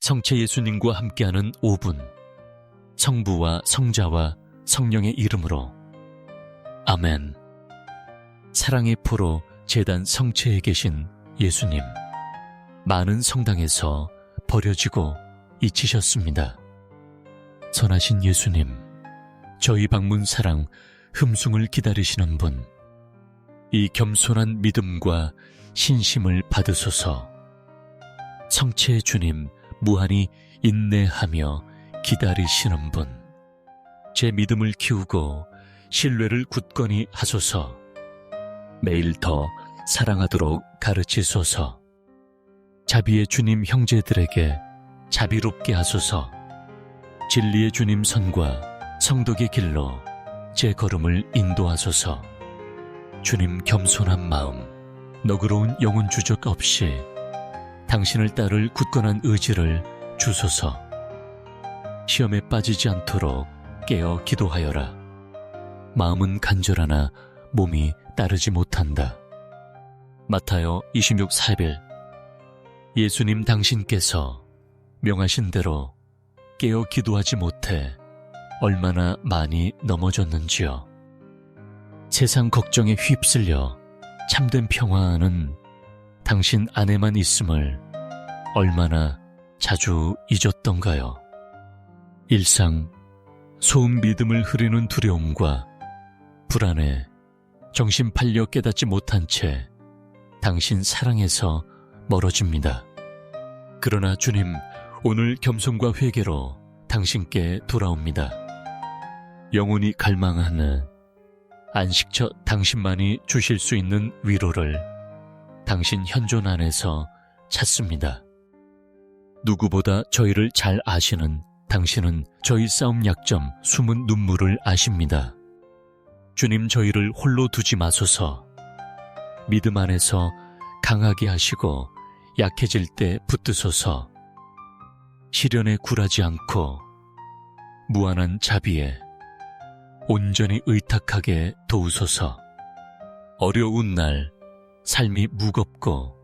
성체 예수님과 함께하는 5분. 성부와 성자와 성령의 이름으로. 아멘. 사랑의 포로 재단 성체에 계신 예수님. 많은 성당에서 버려지고 잊히셨습니다. 선하신 예수님. 저희 방문 사랑 흠숭을 기다리시는 분. 이 겸손한 믿음과 신심을 받으소서. 성체의 주님 무한히 인내하며 기다리시는 분. 제 믿음을 키우고 신뢰를 굳건히 하소서. 매일 더 사랑하도록 가르치소서. 자비의 주님 형제들에게 자비롭게 하소서. 진리의 주님 선과 성덕의 길로 제 걸음을 인도하소서. 주님 겸손한 마음, 너그러운 영혼 주적 없이 당신을 따를 굳건한 의지를 주소서. 시험에 빠지지 않도록 깨어 기도하여라. 마음은 간절하나 몸이 따르지 못한다. 마타요 26, 4일 예수님 당신께서 명하신 대로 깨어 기도하지 못해 얼마나 많이 넘어졌는지요. 세상 걱정에 휩쓸려 참된 평화는 당신 안에만 있음을 얼마나 자주 잊었던가요? 일상, 소음 믿음을 흐리는 두려움과 불안에 정신 팔려 깨닫지 못한 채 당신 사랑에서 멀어집니다. 그러나 주님, 오늘 겸손과 회개로 당신께 돌아옵니다. 영혼이 갈망하는 안식처 당신만이 주실 수 있는 위로를 당신 현존 안에서 찾습니다. 누구보다 저희를 잘 아시는 당신은 저희 싸움 약점, 숨은 눈물을 아십니다. 주님 저희를 홀로 두지 마소서. 믿음 안에서 강하게 하시고 약해질 때 붙드소서. 시련에 굴하지 않고 무한한 자비에 온전히 의탁하게 도우소서. 어려운 날 삶이 무겁고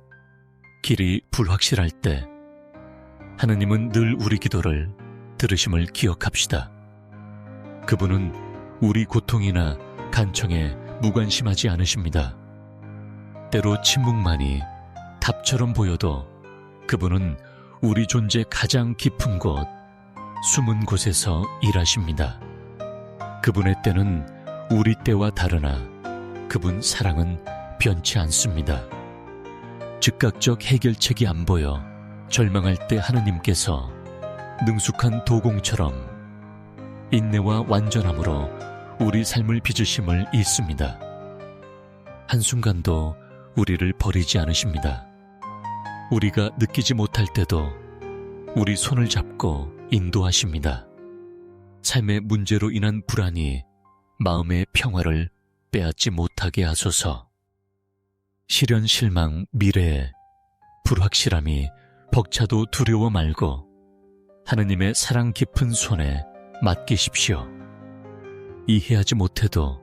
길이 불확실할 때 하느님은 늘 우리 기도를 들으심을 기억합시다. 그분은 우리 고통이나 간청에 무관심하지 않으십니다. 때로 침묵만이 답처럼 보여도 그분은 우리 존재 가장 깊은 곳, 숨은 곳에서 일하십니다. 그분의 때는 우리 때와 다르나 그분 사랑은 변치 않습니다. 즉각적 해결책이 안 보여 절망할 때 하느님께서 능숙한 도공처럼 인내와 완전함으로 우리 삶을 빚으심을 잊습니다. 한순간도 우리를 버리지 않으십니다. 우리가 느끼지 못할 때도 우리 손을 잡고 인도하십니다. 삶의 문제로 인한 불안이 마음의 평화를 빼앗지 못하게 하소서. 시련, 실망, 미래에 불확실함이 벅차도 두려워 말고 하느님의 사랑 깊은 손에 맡기십시오. 이해하지 못해도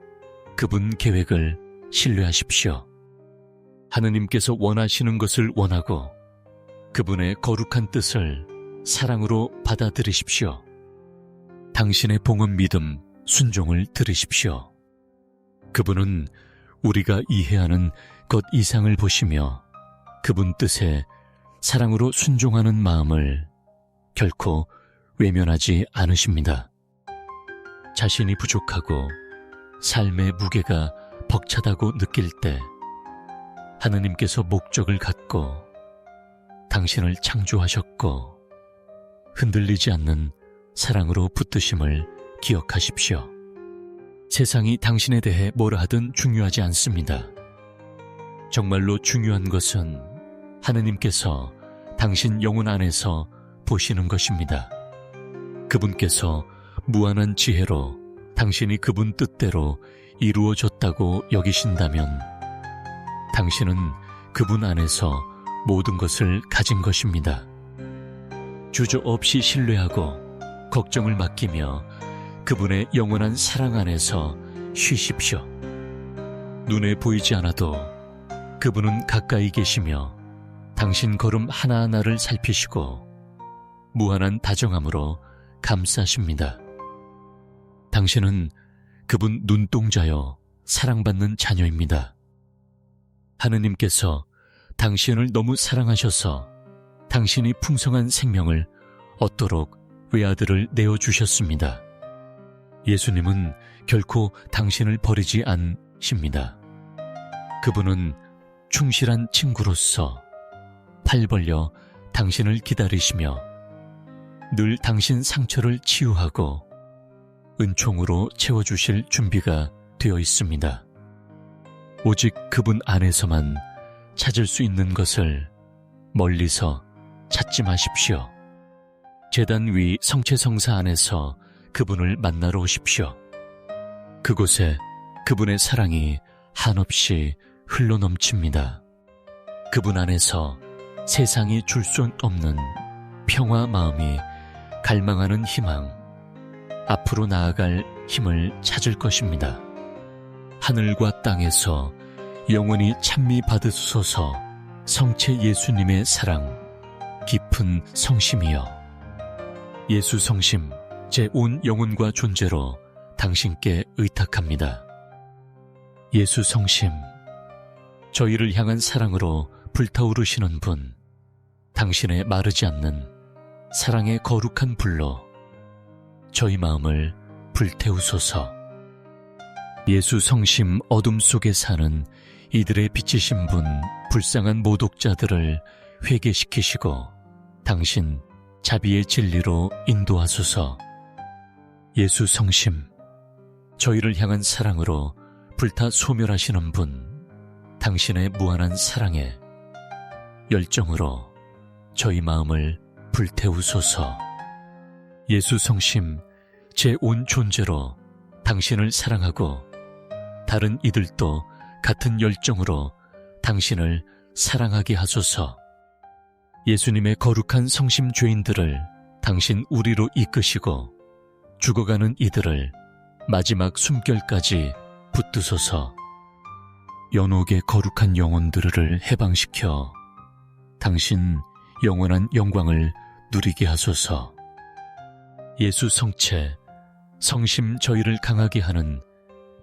그분 계획을 신뢰하십시오. 하느님께서 원하시는 것을 원하고 그분의 거룩한 뜻을 사랑으로 받아들이십시오. 당신의 봉헌 믿음, 순종을 들으십시오. 그분은 우리가 이해하는 것 이상을 보시며 그분 뜻에 사랑으로 순종하는 마음을 결코 외면하지 않으십니다. 자신이 부족하고 삶의 무게가 벅차다고 느낄 때 하느님께서 목적을 갖고 당신을 창조하셨고 흔들리지 않는 사랑으로 붙드심을 기억하십시오. 세상이 당신에 대해 뭐라 하든 중요하지 않습니다. 정말로 중요한 것은 하느님께서 당신 영혼 안에서 보시는 것입니다. 그분께서 무한한 지혜로 당신이 그분 뜻대로 이루어졌다고 여기신다면 당신은 그분 안에서 모든 것을 가진 것입니다. 주저 없이 신뢰하고 걱정을 맡기며 그분의 영원한 사랑 안에서 쉬십시오. 눈에 보이지 않아도 그분은 가까이 계시며 당신 걸음 하나하나를 살피시고 무한한 다정함으로 감싸십니다. 당신은 그분 눈동자여 사랑받는 자녀입니다. 하느님께서 당신을 너무 사랑하셔서 당신이 풍성한 생명을 얻도록 외아들을 내어주셨습니다. 예수님은 결코 당신을 버리지 않십니다. 그분은 충실한 친구로서 팔 벌려 당신을 기다리시며 늘 당신 상처를 치유하고 은총으로 채워주실 준비가 되어 있습니다. 오직 그분 안에서만 찾을 수 있는 것을 멀리서 찾지 마십시오. 재단 위 성체성사 안에서 그분을 만나러 오십시오. 그곳에 그분의 사랑이 한없이 흘러 넘칩니다. 그분 안에서 세상이 줄 수 없는 평화 마음이 갈망하는 희망, 앞으로 나아갈 힘을 찾을 것입니다. 하늘과 땅에서 영원히 찬미 받으소서 성체 예수님의 사랑, 깊은 성심이여. 예수 성심, 제 온 영혼과 존재로 당신께 의탁합니다. 예수 성심, 저희를 향한 사랑으로 불타오르시는 분, 당신의 마르지 않는 사랑의 거룩한 불로 저희 마음을 불태우소서. 예수 성심 어둠 속에 사는 이들의 비치신 분, 불쌍한 모독자들을 회개시키시고 당신 자비의 진리로 인도하소서. 예수 성심, 저희를 향한 사랑으로 불타 소멸하시는 분, 당신의 무한한 사랑에 열정으로 저희 마음을 불태우소서. 예수 성심, 제 온 존재로 당신을 사랑하고 다른 이들도 같은 열정으로 당신을 사랑하게 하소서. 예수님의 거룩한 성심 죄인들을 당신 우리로 이끄시고 죽어가는 이들을 마지막 숨결까지 붙드소서 연옥의 거룩한 영혼들을 해방시켜 당신 영원한 영광을 누리게 하소서. 예수 성체 성심 저희를 강하게 하는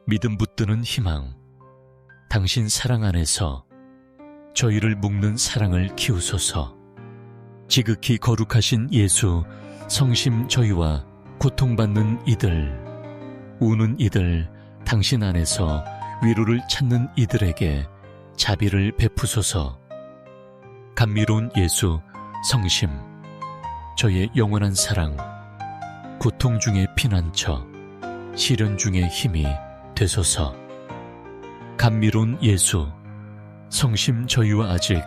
믿음 붙드는 희망 당신 사랑 안에서 저희를 묶는 사랑을 키우소서. 지극히 거룩하신 예수, 성심 저희와 고통받는 이들, 우는 이들, 당신 안에서 위로를 찾는 이들에게 자비를 베푸소서. 감미로운 예수, 성심, 저의 영원한 사랑, 고통 중의 피난처, 시련 중의 힘이 되소서. 감미로운 예수, 성심 저희와 아직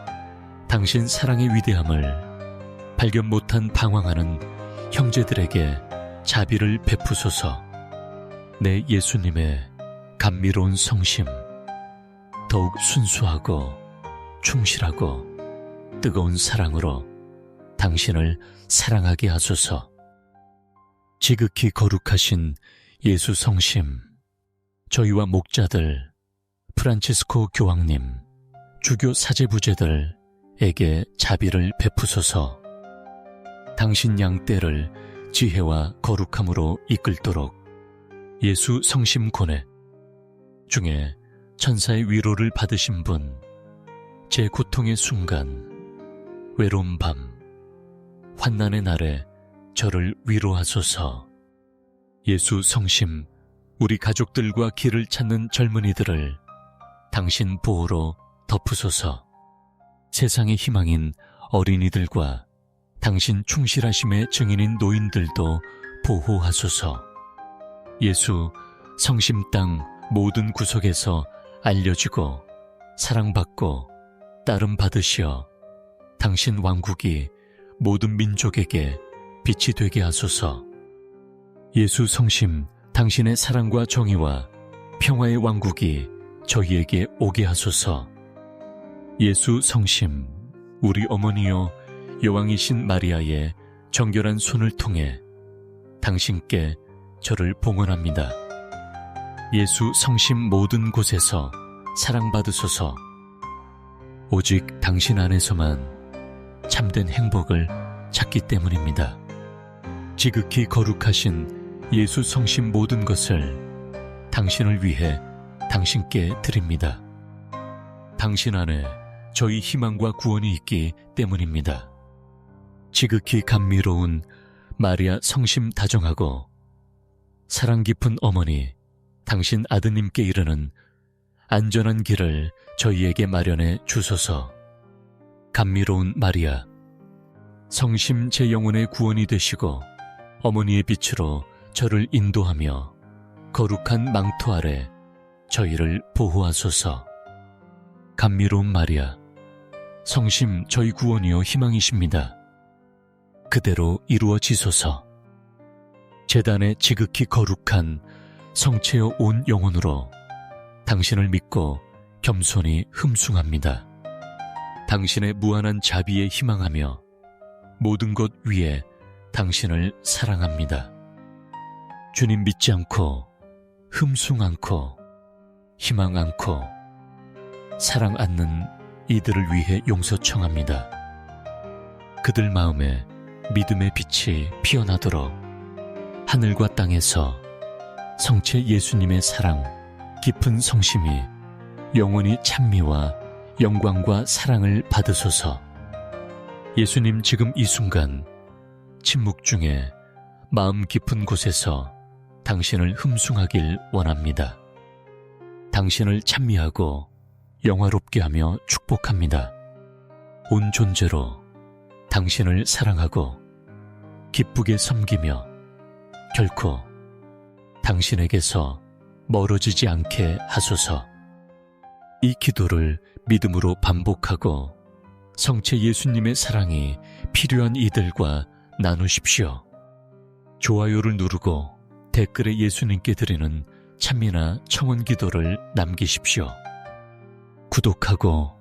당신 사랑의 위대함을 발견 못한 방황하는 형제들에게 자비를 베푸소서 내 예수님의 감미로운 성심, 더욱 순수하고 충실하고 뜨거운 사랑으로 당신을 사랑하게 하소서. 지극히 거룩하신 예수 성심, 저희와 목자들, 프란치스코 교황님, 주교 사제부제들에게 자비를 베푸소서. 당신 양떼를 지혜와 거룩함으로 이끌도록 예수 성심 고뇌 중에 천사의 위로를 받으신 분, 제 고통의 순간, 외로운 밤, 환난의 날에 저를 위로하소서. 예수 성심, 우리 가족들과 길을 찾는 젊은이들을 당신 보호로 덮으소서. 세상의 희망인 어린이들과 당신 충실하심의 증인인 노인들도 보호하소서. 예수 성심 땅 모든 구석에서 알려지고 사랑받고 따름 받으시어 당신 왕국이 모든 민족에게 빛이 되게 하소서. 예수 성심 당신의 사랑과 정의와 평화의 왕국이 저희에게 오게 하소서. 예수 성심 우리 어머니여 여왕이신 마리아의 정결한 손을 통해 당신께 저를 봉헌합니다. 예수 성심 모든 곳에서 사랑받으소서 오직 당신 안에서만 참된 행복을 찾기 때문입니다. 지극히 거룩하신 예수 성심 모든 것을 당신을 위해 당신께 드립니다. 당신 안에 저희 희망과 구원이 있기 때문입니다. 지극히 감미로운 마리아 성심 다정하고 사랑 깊은 어머니, 당신 아드님께 이르는 안전한 길을 저희에게 마련해 주소서. 감미로운 마리아, 성심 제 영혼의 구원이 되시고 어머니의 빛으로 저를 인도하며 거룩한 망토 아래 저희를 보호하소서. 감미로운 마리아, 성심 저희 구원이요 희망이십니다. 그대로 이루어지소서. 재단의 지극히 거룩한 성체여 온 영혼으로 당신을 믿고 겸손히 흠숭합니다. 당신의 무한한 자비에 희망하며 모든 것 위에 당신을 사랑합니다. 주님 믿지 않고 흠숭 않고 희망 않고 사랑 않는 이들을 위해 용서 청합니다. 그들 마음에 믿음의 빛이 피어나도록 하늘과 땅에서 성체 예수님의 사랑, 깊은 성심이 영원히 찬미와 영광과 사랑을 받으소서. 예수님 지금 이 순간 침묵 중에 마음 깊은 곳에서 당신을 흠숭하길 원합니다. 당신을 찬미하고 영화롭게 하며 축복합니다. 온 존재로 당신을 사랑하고 기쁘게 섬기며 결코 당신에게서 멀어지지 않게 하소서. 이 기도를 믿음으로 반복하고 성체 예수님의 사랑이 필요한 이들과 나누십시오. 좋아요를 누르고 댓글에 예수님께 드리는 찬미나 청원 기도를 남기십시오. 구독하고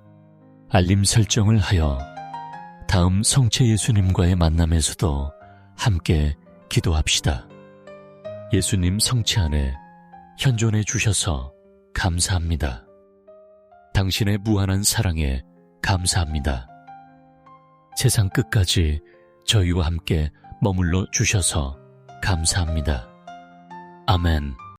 알림 설정을 하여 다음 성체 예수님과의 만남에서도 함께 기도합시다. 예수님 성체 안에 현존해 주셔서 감사합니다. 당신의 무한한 사랑에 감사합니다. 세상 끝까지 저희와 함께 머물러 주셔서 감사합니다. 아멘.